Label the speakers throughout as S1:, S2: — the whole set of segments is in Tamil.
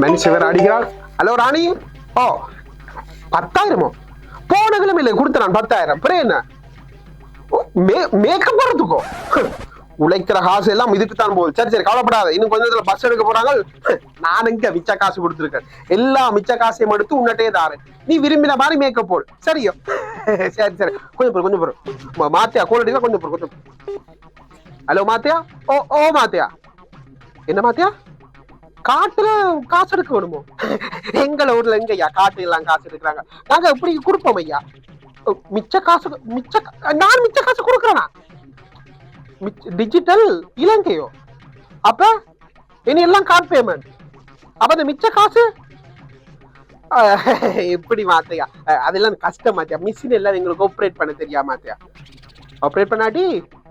S1: மனுஷவர் அடிக்கிறார் ஹலோ ராணி. ஓ பத்தாயிரமோ? போன கொடுத்த நான் பத்தாயிரம். அப்புறம் என்ன? மே- மேக்கப் வரதுக்கோ உழைக்கிற காசு எல்லாம் இதுக்கு தான் போகுது. சரி சரி கவலைப்படாத. இன்னும் கொஞ்ச நேரத்துல பஸ் எடுக்க போறாங்க. நான் இங்க மிச்ச காசு கொடுத்துருக்கேன். எல்லா மிச்ச காசையும் எடுத்து உன்னட்டே தாரேன். நீ விரும்பின மாதிரி மேக்கப் போடு. சரியோ? சரி சரி. கொஞ்சம் பொறு கொஞ்சம் பொறு. மாத்தியா? கோல் கொஞ்சம் பொறு கொஞ்சம் ஹலோ மாத்தியா? ஓ ஓ மாத்தியா? என்ன மாத்தியா? காட்டுல காசு எடுக்க வேணுமோ? எங்கள ஊர்ல எங்கய்யா? காட்டு எல்லாம் காசு எடுக்கிறாங்க. நாங்க இப்படி கொடுப்போம் ஐயா. மிச்ச காசு மிச்ச நான் மிச்ச காசு கொடுக்குறேனா? டிஜிட்டல் இலங்கையோ? அப்ப இனி எல்லாம் கார்ட் பேமெண்ட் அப்ப இந்த மிச்ச காசு? எப்படி மாத்தையா. அதெல்லாம் கஷ்டம் மாத்தியா. மிஷின் எல்லாம் எங்களுக்கு ஆப்ரேட் பண்ண தெரியாம மாத்தியா. ஆப்ரேட் பண்ணாட்டி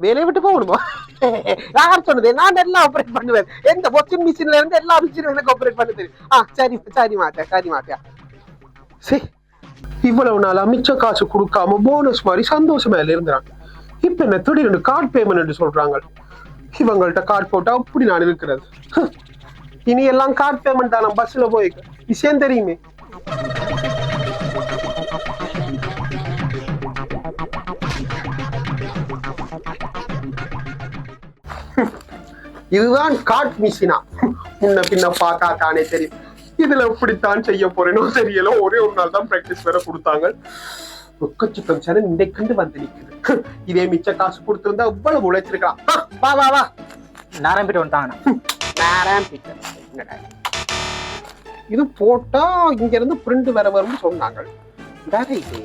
S1: வேலையை விட்டு போகணுமா? யார் சொன்னது? நான் எல்லாம் ஆப்ரேட் பண்ணுவேன். எந்த வாஷிங் மிஷின்ல இருந்து எல்லா மிஷினும் எனக்கு ஆப்ரேட் பண்ண தெரியும். ஆ சரி சரி மாத்தியா சரி மாத்தியா சரி இவ்வளவு நாளா மிச்ச காசு கொடுக்காம போனஸ் மாதிரி சந்தோஷமா இருந்தாங்க. இப்ப என்ன திடீர்னு கார்டு பேமெண்ட் சொல்றாங்க. இவங்கள்ட்ட கார்டு போட்டா அப்படி நான் இருக்கிறது. இனி எல்லாம் கார்டு பேமெண்ட் தான் பஸ்ல போய். விஷயம் தெரியுமே. இதுதான் கார்ட் மிஷினா. முன்ன பின்ன பார்த்தா தானே தெரியும். இதுல எப்படித்தான் செய்ய போறேனோ தெரியல. ஒரே ஒரு நாள் தான் பிராக்டிஸ் வேற கொடுத்தாங்க. ஒக்கச்சிப்பம் சார் இன்றைக்கு வந்து நிக்குது. இதே மிச்ச காசு கொடுத்திருந்தா இவ்வளவு உழைச்சிருக்கலாம். வா வா வா
S2: நாராயணப்பேட்டை வந்துட்டாங்கண்ணா.
S1: நேரம் பிச்சை. என்னடா இது? போட்டா இங்க இருந்து பிரிண்ட் வர வரும்னு சொன்னாங்க. வேற இது?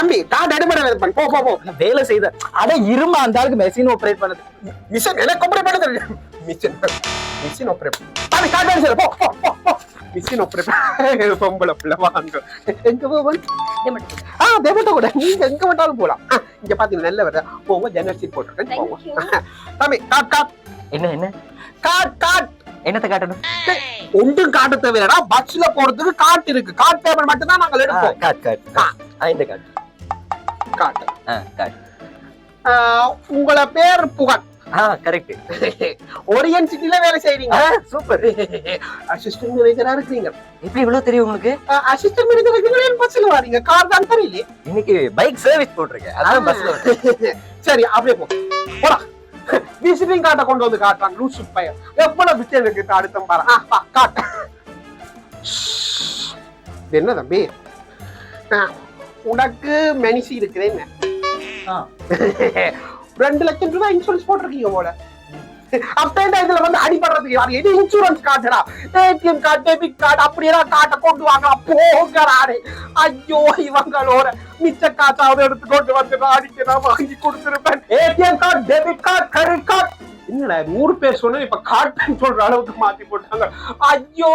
S1: தம்பி கார்டு அடிப்படை பண்ண போ போ போ.
S2: நான் வேலை செய்த அட இருமா அந்த ஆளுக்கு மெஷின் ஆப்ரேட் பண்ணது.
S1: மிஷின் எனக்கு ஆப்ரேட் பண்ண தெரியும் மிஷின் மிஷின் ஆப்ரேட் அது கார்டு அடிச்சது போ போ போ மிஷின் ஆப்ரேட் பொம்பளை பிள்ளை வாங்க. எங்க போவன் ஆ தேவட்ட கூட. நீங்க எங்க வேண்டாலும் போலாம். இங்க பாத்தீங்க நல்ல வர போங்க ஜன்னல் சீட் போட்டிருக்கேன். போங்க தம்பி காட் காட்
S2: என்ன என்ன?
S1: Card card.
S2: என்னத்தை காட்டணும்?
S1: ஒன்றும் காட்ட தேவையில்லடா. பஸ்ல போறதுக்கு காட் இருக்கு. காட் பேப்பர் மட்டும் தான் நாங்க எடுப்போம்.
S2: காட் காட் இந்த காட்.
S1: காட்
S2: ஆ காட்
S1: ஆ, உங்கள பேர் புகழ்.
S2: கரெக்ட்
S1: ஒரியன் சிட்டில வேலை செய்றீங்க.
S2: சூப்பர்
S1: அசிஸ்டன்ட் மேனேஜரா இருக்கீங்க
S2: எப்படி இவ்வளவு தெரியும் உங்களுக்கு?
S1: அசிஸ்டன்ட் மேனேஜர் இருக்கீங்க பஸ்ல வரீங்க? கார் தான் தெரியலையே.
S2: இன்னைக்கு பைக் சர்வீஸ் போட்டிருக்கேன். அதான் பஸ்ல
S1: சரி அப்படியே போ. போடா. விசிட்டிங் கார்டை கொண்டு வந்து காட்டுறாங்க லூசு பையன். எவ்வளவு விட்டு இருக்கு அடுத்த பாரு. காட்டு. என்ன தம்பி உனக்கு மெனிசி இருக்குதுன்னு. ரெண்டு லட்சம் ரூபாய் இன்சூரன்ஸ் போட்டிருக்கீங்க போல. அப்ப என்ன இதுல வந்து அடிபடுறதுக்கு யாரு? எது இன்சூரன்ஸ் காட்டுடா? ஏடிஎம் கார்டு டெபிட் கார்டு அப்படியெல்லாம் காட்டை கொண்டு வாங்க. போகிறாரு ஐயோ இவங்களோட மிச்ச காசாவது எடுத்து கொண்டு வந்து அடிக்க நான் வாங்கி கொடுத்துருப்பேன். ATM card debit card credit card என்னடா நூறு பேர் சொன்னா இப்ப கார்டு சொல்ற அளவுக்கு மாத்தி போட்டாங்க. ஐயோ!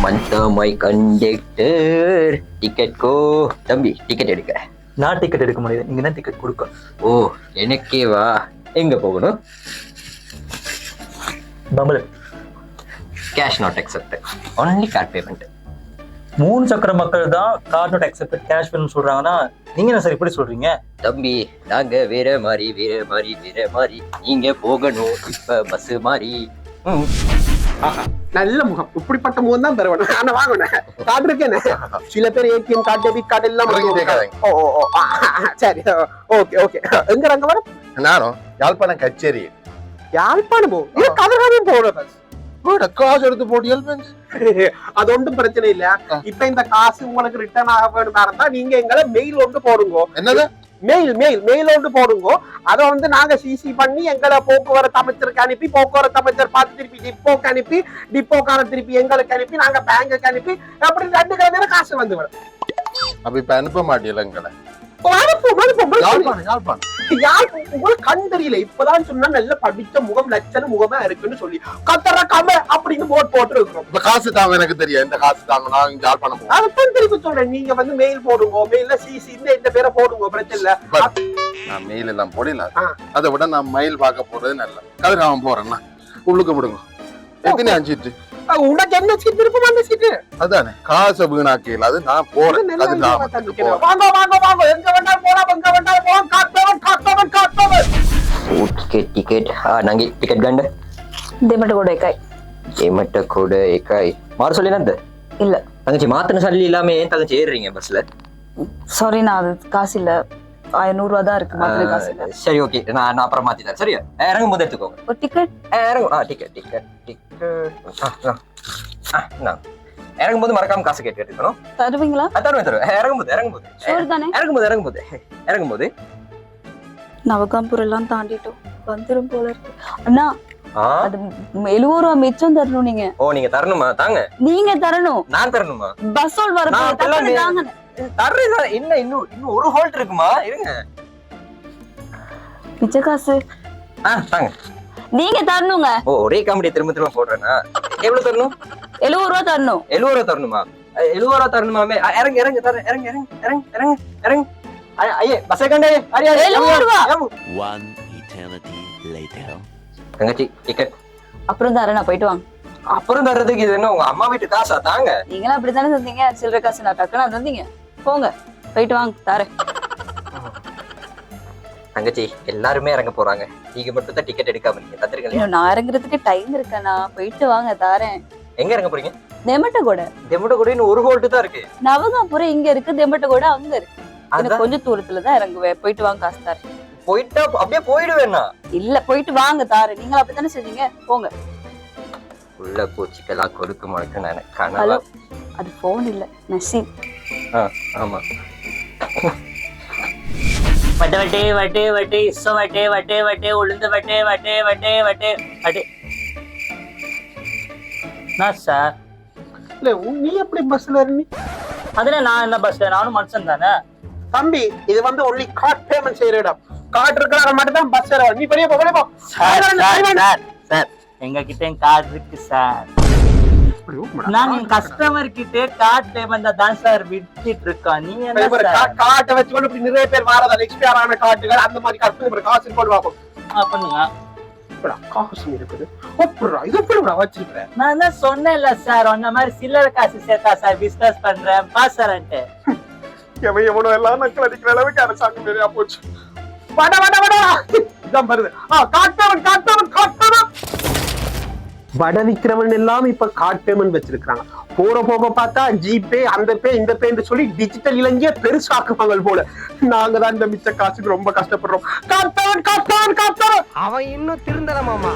S3: மந்த மை கண்டக்டர் டிக்கெட் கோ. தம்பி டிக்கெட் எடுக்க.
S2: நான் டிக்கெட் எடுக்க முடியாது நீங்க தான் டிக்கெட் கொடுக்க?
S3: ஓ எனக்கே வா. எங்க போகணும்?
S2: Pammal
S3: cash not accept only card payment
S2: மூணு சக்கர மக்கள் தான் கார்டு நாட் அக்செப்ட் கேஷ் வேணும்னு சொல்றாங்கன்னா நீங்க என்ன சார் இப்படி சொல்றீங்க?
S3: தம்பி நாங்க வேற மாதிரி வேற மாதிரி வேற மாதிரி நீங்க போகணும் இப்ப பஸ் மாதிரி.
S1: நல்ல முகம். இப்படிப்பட்ட முகம் தான் தருவேன். நான் வாங்கினேன் கார்டு இருக்கேன் சில பேர் ஏடிஎம் கார்டு டெபிட் கார்டு எல்லாம். ஓ ஓ சரி. Okay okay. எங்க ரங்க வர
S4: நானும் யாழ்ப்பாணம் கச்சேரி.
S1: யாழ்ப்பாணம்? போ இது கதிரகாமம் போறது
S4: கூட காசு எடுத்து போட்டியல்
S1: அது ஒன்றும் பிரச்சனை இல்ல இப்ப இந்த காசு உங்களுக்கு ரிட்டர்ன் ஆக வேணுமா இருந்தா நீங்க எங்களை மெயில் ஒன்று போடுங்க
S4: என்னது
S1: மெயில் மெயில் மெயில் ஒன்று போடுங்க அதை வந்து நாங்க சிசி பண்ணி எங்களை போக்குவரத்து அமைச்சருக்கு அனுப்பி போக்குவரத்து அமைச்சர் பார்த்து திருப்பி டிப்போக்கு அனுப்பி டிப்போக்கார திருப்பி எங்களுக்கு அனுப்பி நாங்க பேங்குக்கு அனுப்பி அப்படி ரெண்டு கிழமையில காசு வந்து வரும்
S4: அப்ப இப்ப அனுப்ப மாட்டியல எங்களை
S1: ஓ, அனுப்புவோம், அனுப்புவோம்.
S4: யாழ்ப்பாணம் யாழ்ப்பாணம்.
S1: யார் உங்களுக்கு கண் தெரியல. இப்பதான் சொன்னா நல்ல படிச்ச முகம் லட்சண முகமா இருக்குன்னு சொல்லி. கத்தர கம அப்படின்னு போட் போட்டு இருக்கிறோம்
S4: இப்ப காசு தாங்க எனக்கு தெரியும் இந்த காசு தாங்க நான் இங்க
S1: அதான் திருப்பி சொல்றேன். நீங்க வந்து மெயில் போடுங்க மெயில்ல சிசி இந்த இந்த பேரை போடுங்க பிரச்சனை இல்ல.
S4: நான் மெயில் எல்லாம் போடல. அதை விட நான் மயில் பார்க்க போறது நல்ல கதிராமன் போறேன்னா உள்ளுக்கு விடுங்க. எத்தனை அஞ்சிட்டு
S1: உனக்கு என்ன சீட் விருப்பம் அந்த சீட்டு?
S4: அதானே காசை நான் போறேன் அது நான்
S1: வாங்க வாங்க வாங்க. எங்க வேண்டாம் போலாம் எங்க வேண்டாம் போலாம். காத்தவன் காத்தவன் காத்தவன்.
S3: டிக்கெட் டிக்கெட் ನಂಗೆ ಟಿಕೆಟ್ ಗಂಡ
S5: ದೇಮಟ ಕೂಡ ಏಕಾಯ್
S3: ದೇಮಟ கூட ஏக்காய். மாறு சொல்லினது
S5: இல்ல.
S3: தங்கச்சி மாத்தின சல்லி இல்லாம ஏன் தங்கச்சி ஏறுறீங்க பஸ்ல
S5: சாரி நான் அது காசு இல்லை. ஐநூறு ரூபா தான் இருக்கு மாத்திரை காசு
S3: சரி ஓகே நான் நான் அப்புறம் மாத்தி தரேன். சரியா? இறங்கும் போது எடுத்துக்கோங்க
S5: ஒரு டிக்கெட்
S3: இறங்கும் ஆ டிக்கெட் டிக்கெட் டிக்கெட் இறங்கும் போது மறக்காம காசு கேட்டு எடுத்துக்கணும்.
S5: தருவீங்களா?
S3: தருவேன் தருவேன். இறங்கும் போது இறங்கும் போது இறங்கும் போது இறங்கும் போது இறங்கும் போது
S5: நவகாம்பூர் எல்லாம் தாண்டிட்டோம். வந்துரும் போல இருக்கு. அண்ணா அது எழுபது ரூபா மிச்சம் தரணும் நீங்க.
S3: ஓ நீங்க தரணுமா? தாங்க.
S5: நீங்க தரணும்.
S3: நான் தரணுமா?
S5: பஸ் வர தாங்க
S3: தர்றேன் சார். இன்னும் இன்னும் ஒரு ஹோல்ட் இருக்குமா? இருங்க.
S5: மிச்ச காசு
S3: ஆ தாங்க.
S5: நீங்க தரணுங்க.
S3: ஓ ஒரே காமெடி திரும்ப திரும்ப போடுறேன்னா எவ்வளவு தரணும்?
S5: எழுபது ரூபா தரணும்.
S3: எழுபது ரூபா தரணுமா? எழுபது ரூபா தரணுமாமே? இறங்கு இறங்கு தரேன் இறங்கு இறங்கு இறங்கு இறங்கு இறங்கு. ஐயே பஸ்ஸை கண்டே அரியா
S5: எழுபது ரூபா.
S6: One eternity later.
S3: தங்கச்சி டிக்கெட்
S5: அப்புறம் தரேன் நான் போயிட்டு வாங்க.
S3: அப்புறம் தர்றதுக்கு இது என்ன உங்க அம்மா வீட்டு காசா? தாங்க.
S5: நீங்களும் அப்படித்தானே தந்தீங்க? சில்லற காசு நான் டக்குன்னு தந்தீங்க. போங்க. போயிட்டு வாங்க தரேன்.
S3: தங்கச்சி எல்லாருமே இறங்க போறாங்க. நீங்க மட்டும் தான் டிக்கெட் எடுக்காம நீங்க
S5: இன்னும் நான் இறங்குறதுக்கு டைம் இருக்கண்ணா போயிட்டு வாங்க தரேன்.
S3: எங்க இறங்க போறீங்க?
S5: தெம்பட்ட கூட.
S3: தெமுட கூட இன்னும் ஒரு ஹோல்ட் தான் இருக்கு.
S5: நவகாபுரம் இங்க இருக்கு தெம்பட்ட கூட அங்க இருக்கு. எனக்கு கொஞ்சம் தூரத்துல தான் இறங்குவேன் போயிட்டு வாங்க காசு தரேன்.
S3: போயிட்டா அப்படியே போயிடுவேண்ணா
S5: இல்ல போயிட்டு வாங்க தாரேன். நீங்களும் அப்படித்தானே செஞ்சீங்க போங்க.
S3: உள்ள பூச்சிக்கெல்லாம் கொடுக்க மாட்டேன் நான் கனவா
S5: அது போன் இல்ல நசீம்
S3: ஆ, ஆமா.
S2: வட்டே வட்டே வட்டே வட்டே இச வட்டே வட்டே வட்டே உளுந்து வட்டே வட்டே வட்டே வட்டே வட்டே. நான் சார்?
S1: இல்ல நீ எப்படி பஸ்ல இருந்து?
S2: அதுல நான் என்ன பஸ் நானும் மனுஷன் தானே?
S1: தம்பி இது வந்து ஒன்லி கார்ட் பேமெண்ட் செய்யற இடம். கார்டு இருக்கிற மட்டும் தான் பஸ் ஏற நீ பெரிய போ
S2: சார் சார் சார் எங்க கிட்ட கார்டு இருக்கு சார். நாங்க கஸ்டமர் கிட்ட கார்டு பேமெண்ட் தான் சார் விட்டுட்டு இருக்கோம் நீ என்ன சார்?
S1: காட்டை வச்சுக்கொண்டு இப்படி நிறைய பேர் வாரதா எக்ஸ்பயர் ஆன காட்டுகள் அந்த மாதிரி காட்டு காசு போட்டு வாப்போம்
S2: ஆ, பண்ணுங்க.
S1: இப்படா, காசு இருக்குது. ஒப்புறா இது எப்படி வச்சிருக்கிறேன்.
S2: நான் சொன்னேன்ல சார் அந்த மாதிரி சில்லறை காசு சேர்த்தா சார் பிசினஸ் பண்றேன். பாசரன்ட்டு
S1: எவன் எவனோ எல்லாம் நக்கல் அடிக்கிற அளவுக்கு அரசாங்கம் நிறையா போச்சு. வட வட வட. இதான் வருது. ஆ காட்டவன் காட்டவன் காட்டவன். வட விக்கிரவன் எல்லாம் இப்ப கார்ட் பேமெண்ட் வச்சிருக்காங்க போற போக பார்த்தா ஜிபே அந்த பே இந்த பேன்னு சொல்லி டிஜிட்டல் இலங்கைய பெருசாக்குவாங்க போல. நாங்க தான் இந்த மிச்ச காசுக்கு ரொம்ப கஷ்டப்படுறோம். காட்டவன் காட்டவன் காட்டவன்
S7: அவன் இன்னும் திருந்தல மாமா.